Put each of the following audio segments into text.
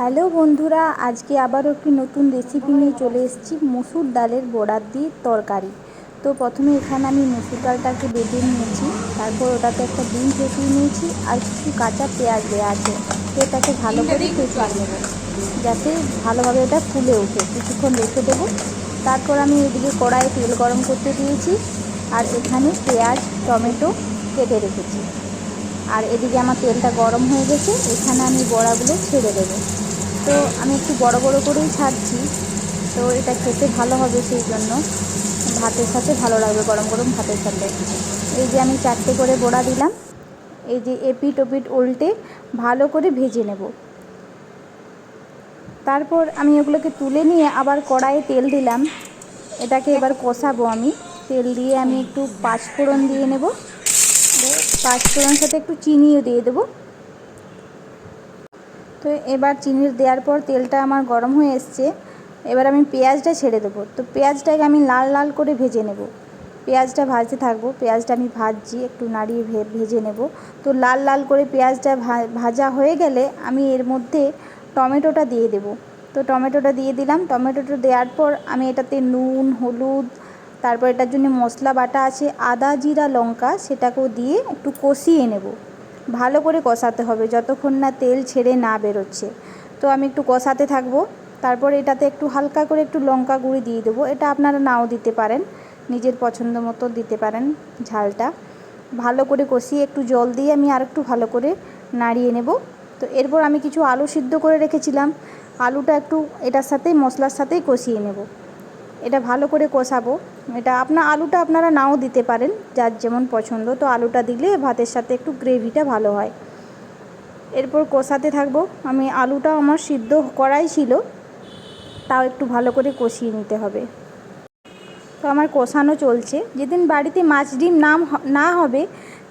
Hello বন্ধুরা, আজকে আবারও একটি নতুন রেসিপি নিয়ে চলে এসেছি, মসুর ডালের বড়ার দিয়ে তরকারি। তো প্রথমে এখানে আমি মসুর ডালটাকে বেটে নিয়েছি, তারপর ওটাতে একটা ডিম ফেটিয়ে নিয়েছি আর কিছু কাঁচা পেঁয়াজ দেওয়া আছে তো এটাকে ভালো করে ফেটিয়ে নেব, যাতে ভালোভাবে এটা ফুলে ওঠে। কিছুক্ষণ রেখে দেবো, তারপর আমি এদিকে কড়াইয়ে তেল গরম করতে দিয়েছি আর এখানে পেঁয়াজ, টমেটো কেটে রেখেছি। আর এদিকে আমার তেলটা গরম হয়ে গেছে, এখানে আমি বড়াগুলো ছেড়ে দেবো। তো আমি একটু বড় বড় করেই ছাড়ছি। তো এটা খেতে ভালো হবে সেই জন্য। ভাতের সাথে ভালো লাগবে, গরম গরম ভাতের সাথে। এই যে আমি চারটে করে বড়া দিলাম। এই যে এপিট ওপিট উল্টে ভালো করে ভেজে নেব। তারপর আমি ওগুলোকে তুলে নিয়ে আবার কড়াইয়ে তেল দিলাম। এটাকে এবার কষাবো আমি। তেল দিয়ে আমি একটু পাঁচফোড়ন দিয়ে নেব। পাঁচফোড়নের সাথে একটু চিনিও দিয়ে দেবো। তো এবার চিনি দেওয়ার পর তেলটা আমার গরম হয়ে এসছে, এবার আমি পেঁয়াজটা ছেড়ে দেবো। তো পেঁয়াজটাকে আমি লাল লাল করে ভেজে নেব। পেঁয়াজটা ভাজতে থাকব, পেঁয়াজটা আমি ভাজছি, একটু নাড়িয়ে ভেজে নেব। তো লাল লাল করে পেঁয়াজটা ভাজা হয়ে গেলে আমি এর মধ্যে টমেটোটা দিয়ে দেব। তো টমেটোটা দিয়ে দিলাম, টমেটোটা দেওয়ার পর আমি এটাতে নুন, হলুদ, তারপর এটার জন্য মশলা বাটা আছে, আদা, জিরা, লঙ্কা, সেটাকেও দিয়ে একটু কষিয়ে নেব। ভালো করে কষাতে হবে, যতক্ষণ না তেল ছেড়ে না বেরোচ্ছে। তো আমি একটু কষাতে থাকব, তারপর এটাতে একটু হালকা করে একটু লঙ্কা গুঁড়ি দিয়ে দেবো। এটা আপনারা নাও দিতে পারেন, নিজের পছন্দ মতো দিতে পারেন ঝালটা। ভালো করে কষিয়ে একটু জল দিয়ে আমি আর একটু ভালো করে নাড়িয়ে নেব। তো এরপর আমি কিছু আলু সিদ্ধ করে রেখেছিলাম, আলুটা একটু এটার সাথেই মশলার সাথেই কষিয়ে নেব। এটা ভালো করে কষাবো। এটা আপনার আলুটা আপনারা নাও দিতে পারেন, যার যেমন পছন্দ। তো আলুটা দিলে ভাতের সাথে একটু গ্রেভিটা ভালো হয়। এরপর কষাতে থাকব। আমি আলুটা আমার সিদ্ধ করাই ছিল। তাও একটু ভালো করে কষিয়ে নিতে হবে। তো আমার কষানো চলছে। যেদিন বাড়িতে মাছ ডিম নাম না হবে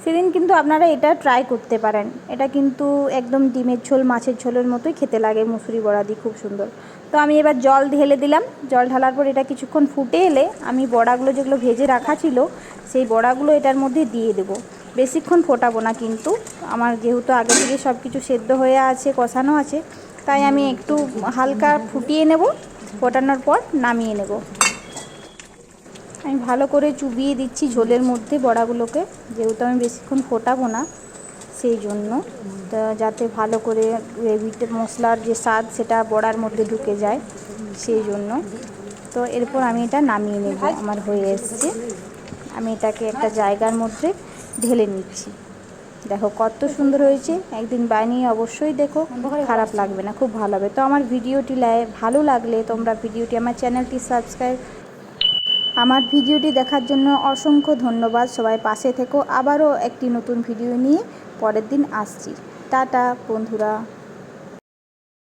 সেদিন কিন্তু আপনারা এটা ট্রাই করতে পারেন। এটা কিন্তু একদম ডিমের ঝোল, মাছের ঝোলের মতোই খেতে লাগে, মুসুরি বড়া দিয়ে খুব সুন্দর। তো আমি এবার জল ঢেলে দিলাম। জল ঢালার পর এটা কিছুক্ষণ ফুটে এলে আমি বড়াগুলো যেগুলো ভেজে রাখা ছিল, সেই বড়াগুলো এটার মধ্যে দিয়ে দেবো। বেশিক্ষণ ফোটাবো না কিন্তু। আমার যেহেতু আগে থেকে সব কিছু সেদ্ধ হয়ে আছে, কষানো আছে, তাই আমি একটু হালকা ফুটিয়ে নেব। ফোটানোর পর নামিয়ে নেব। আমি ভালো করে চুবিয়ে দিচ্ছি ঝোলের মধ্যে বড়াগুলোকে, যেহেতু আমি বেশিক্ষণ ফোটাবো না, সেই জন্য। যাতে ভালো করে গ্রেভিতে মশলার যে স্বাদ, সেটা বড়ার মধ্যে ঢুকে যায়, সেই জন্য। তো এরপর আমি এটা নামিয়ে নেব, আমার হয়ে এসছে। আমি এটাকে একটা জায়গার মধ্যে ঢেলে নিচ্ছি। দেখো কত সুন্দর হয়েছে, একদিন বানিয়ে অবশ্যই দেখো, খারাপ লাগবে না, খুব ভালো হবে। তো আমার ভিডিওটি ভালো লাগলে তোমরা ভিডিওটি আমার চ্যানেলটি সাবস্ক্রাইব আমার ভিডিওটি দেখার জন্য অসংখ্য ধন্যবাদ। সবাই পাশে থেকো। আবারও একটি নতুন ভিডিও নিয়ে পরের দিন আসছি। টাটা, বন্ধুরা।